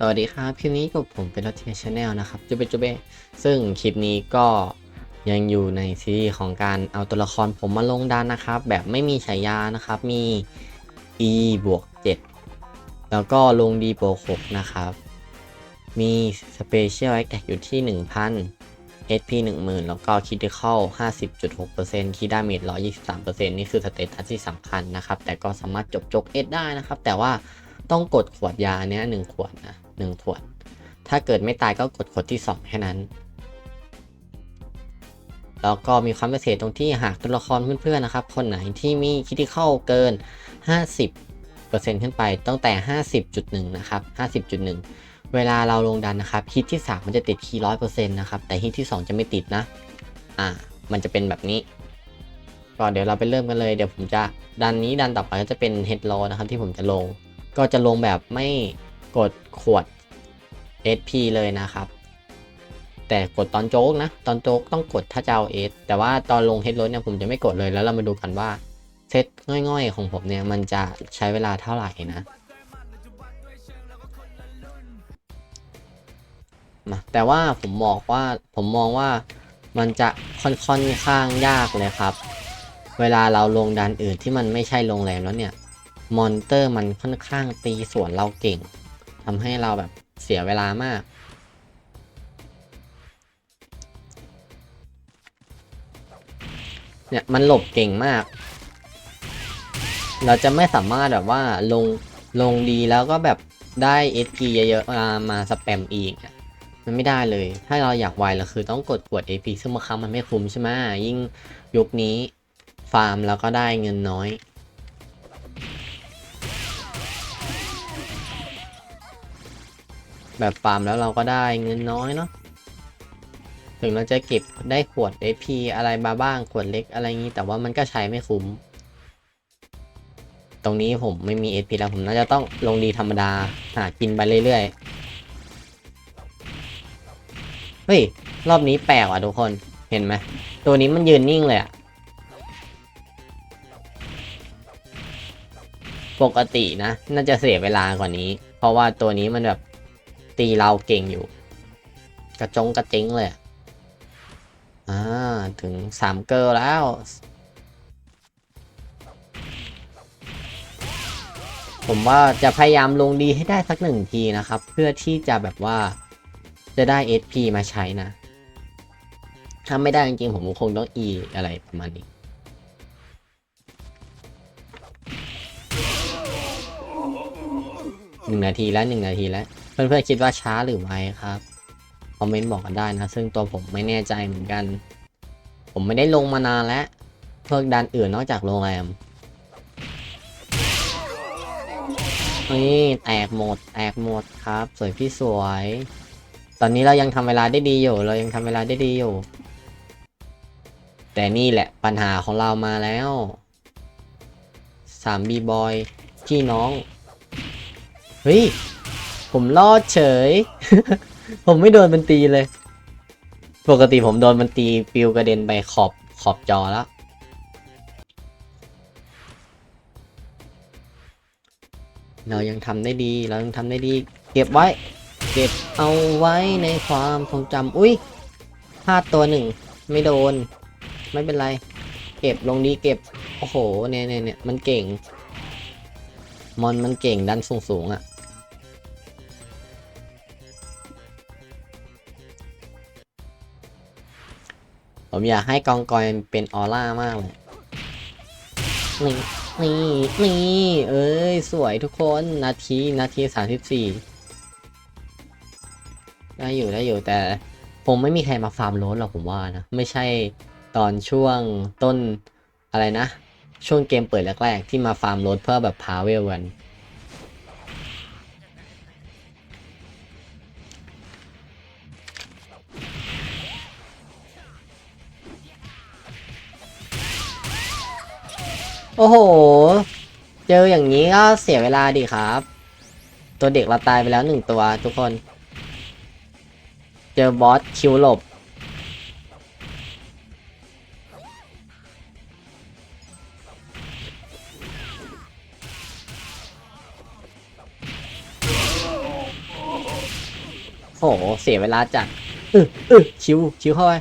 สวัสดีครับคลิปนี้กับผมเป็นรถเทียชแนลนะครับจูเบจูเบซึ่งคลิปนี้ก็ยังอยู่ในซีรีส์ของการเอาตัวละครผมมาลงดันนะครับ แบบไม่มีฉายานะครับ มี e บวก7แล้วก็ลง d บวก6นะครับ มี Special Attack อยู่ที่ 1000 HP 10,000 แล้วก็ Critical 50.6% Key Damage 123%นี่คือสเตตัสที่สำคัญนะครับ แต่ก็สามารถจบจก S ได้นะครับ แต่ว่าต้องกดขวดยาเนี้ยหนึ่งขวดนะ หนึ่งขวด ถ้าเกิดไม่ตายก็กดขวดที่สองแค่นั้น แล้วก็มีความพิเศษตรงที่หากตัวละครเพื่อนๆนะครับ คนไหนที่มีคิด i เข้าเกิน 50%ขึ้นไปตั้งแต่ 50.1 นะครับ 50.1 เวลาเราลงดันนะครับฮิตที่ 3 มันจะติดคีย์ร้อยเปอร์เซ็นต์นะครับ แต่ฮิตที่ 2 จะไม่ติดนะ อ่า มันจะเป็นแบบนี้ก็เดี๋ยวเราไปเริ่มกันเลย เดี๋ยวผมจะดันนี้ดันต่อไปก็จะเป็นเฮดโลนะครับที่ผมจะลง ก็จะลงแบบไม่กดขวด SP เลยนะครับ แต่กดตอนโจ๊กนะ ตอนโจ๊กต้องกดถ้าจะเอา S แต่ว่าตอนลงเฮดโลเนี่ยผมจะไม่กดเลยแล้วเรามาดูกันว่าเซตง่อยๆ ของผมเนี่ย มันจะใช้เวลาเท่าไหร่นะนะแต่ว่าผมบอกว่าผมมองว่ามันจะค่อนค่อนข้างยากเลยครับ เวลาเราลงดันอื่นที่มันไม่ใช่โรงแรมแล้วเนี่ย มอนเตอร์มันค่อนข้างตีสวนเราเก่งทำให้เราแบบ เสียเวลามาก เนี่ยมันหลบเก่งมาก เราจะไม่สามารถแบบว่าลงลงดีแล้วก็แบบได้ SP เยอะๆมาสแปมอีก มันไม่ได้เลย ถ้าเราอยากไวเราคือต้องกดขวด AP ซึ่งบางครั้งมันไม่คุ้มใช่ไหมยิ่งยุคนี้ฟาร์มแล้วก็ได้เงินน้อย แบบฟาร์มแล้วเราก็ได้เงินน้อยเนาะถึงเราจะเก็บได้ขวด AP อะไรมาบ้างขวดเล็กอะไรงี้ แต่ว่ามันก็ใช้ไม่คุ้ม ตรงนี้ผมไม่มี AP แล้วผมน่าจะต้องลงดีธรรมดา หากินไปเรื่อยๆ เฮ้ย รอบนี้แปลกว่ะทุกคนเห็นไหม ตัวนี้มันยืนนิ่งเลยอะปกตินะ น่าจะเสียเวลากว่านี้ เพราะว่าตัวนี้มันแบบ ตีเราเก่งอยู่ กระจงกระเจิงเลยอะอ่าถึงสามเกิลแล้ว ผมว่าจะพยายามลงดีให้ได้สักหนึ่งทีนะครับ เพื่อที่จะแบบว่าจะได้ SP มาใช้นะ ถ้าไม่ได้จริงๆผมคงต้อง E อะไรประมาณนี้ หนึ่งนาทีแล้วหนึ่งนาทีแล้ว เพื่อนๆคิดว่าช้าหรือไวครับคอมเมนต์บอกกันได้นะ ซึ่งตัวผมไม่แน่ใจเหมือนกัน ผมไม่ได้ลงมานานแล้วเพิกดันอื่นนอกจากโรงแรมนี่แตกหมดแตกหมดครับ สวยพี่สวย ตอนนี้เรายังทำเวลาได้ดีอยู่ เรายังทำเวลาได้ดีอยู่ แต่นี่แหละปัญหาของเรามาแล้วสามบีบอยพี่น้อง ฮ้ย ผมรอดเฉย ผมไม่โดนมันตีเลย ปกติผมโดนมันตีปิวกระเด็นไปขอบขอบจอแล้ว เรายังทำได้ดี เรายังทำได้ดี เก็บไว้ เก็บเอาไว้ในความทรงจำอุ้ยพลาดตัวหนึ่ง ไม่โดน ไม่เป็นไร เก็บลงดีเก็บ โอ้โห เนี่ยเนี่ยเนี่ยมันเก่ง มอนมันเก่งดันสูงสูงอะ่ะ ผมอยากให้กองกอยเป็นออร่ามากเลยนี่นี่นี่เอ้ย สวยทุกคนนาทีนาทีสามสิบสี่ได้อยู่ได้อยู่แต่คงไม่มีใครมาฟาร์มโรสหรอกผมว่านะ ไม่ใช่ตอนช่วงต้นอะไรนะ ช่วงเกมเปิดแรกๆ ที่มาฟาร์มโรสเพื่อแบบพาเวลกัน โอ้โห เจออย่างนี้ก็เสียเวลาดิครับ ตัวเด็กเราตายไปแล้วหนึ่งตัวทุกคน เจอบอสคิวหลบโโหเสียเวลาจัดเออเออชิวชิวเข้าไป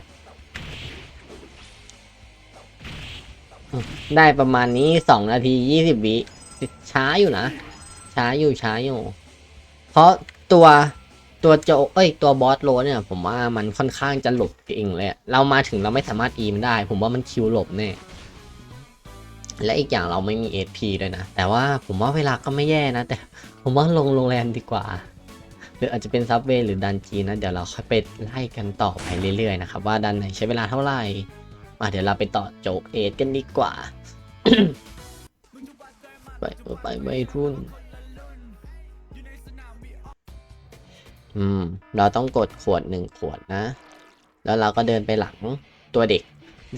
ได้ประมาณนี้สองนาทียี่สิบวิช้าอยู่นะ ช้าอยู่ช้าอยู่ เพราะตัวตัวโจเอ้ยตัวบอสโรเนี่ย ผมว่ามันค่อนข้างจะหลบเองเลยเรามาถึงเราไม่สามารถอีมนได้ ผมว่ามันคิวหลบแน่และอีกอย่างเราไม่มี SP ด้วยนะ แต่ว่าผมว่าเวลาก็ไม่แย่นะ แต่ผมว่าลงโรงแรมดีกว่า หรืออาจจะเป็นซับเวย์หรือดันจีนะ เดี๋ยวเราค่อยไปไล่กันต่อไปเรื่อยๆนะครับ ว่าดันไหนใช้เวลาเท่าไหร่ มาเดี๋ยวเราไปต่อโจกเอทกันดีกว่า ไปไปไปรุ่น อืม เราต้องกดขวดหนึ่งขวดนะ แล้วเราก็เดินไปหลังตัวเด็ก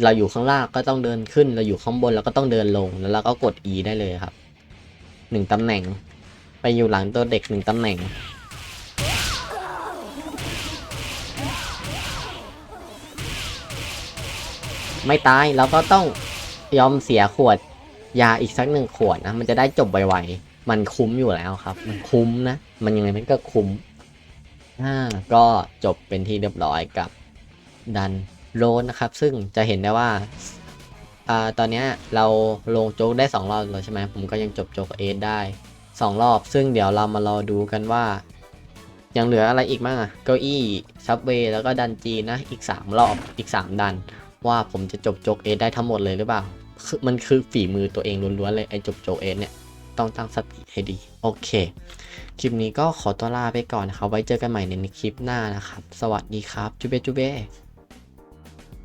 เราอยู่ข้างล่างก็ต้องเดินขึ้น เราอยู่ข้างบนเราก็ต้องเดินลง แล้วเราก็กด E ได้เลยครับ หนึ่งตำแหน่ง ไปอยู่หลังตัวเด็กหนึ่งตำแหน่ง ไม่ตายเราก็ต้องยอมเสียขวดยาอีกสักหนึ่งขวดนะมันจะได้จบไวๆมันคุ้มอยู่แล้วครับ มันคุ้มนะ มันยังไงมันก็คุ้มอ่าก็จบเป็นที่เรียบร้อยกับดันโลนนะครับ ซึ่งจะเห็นได้ว่าอ่าตอนเนี้ยเราลงโจ๊กได้สองรอบแล้วใช่ไหมผมก็ยังจบโจ๊กเอสได้สองรอบ ซึ่งเดี๋ยวเรามารอดูกันว่ายังเหลืออะไรอีกบ้างอะเก้าอี้ซับเวย์แล้วก็ดันจีนะอีกสามรอบอีกสามดัน ว่าผมจะจบโจ๊กเอได้ทั้งหมดเลยหรือเปล่าคือมันคือฝีมือตัวเองล้วนๆเลยไอ้จบโจ๊กเอเนี่ยต้องตั้งสติให้ดี โอเค คลิปนี้ก็ขอตัวลาไปก่อนนะครับ ไว้เจอกันใหม่ในคลิปหน้านะครับ สวัสดีครับ จุเบจุเบ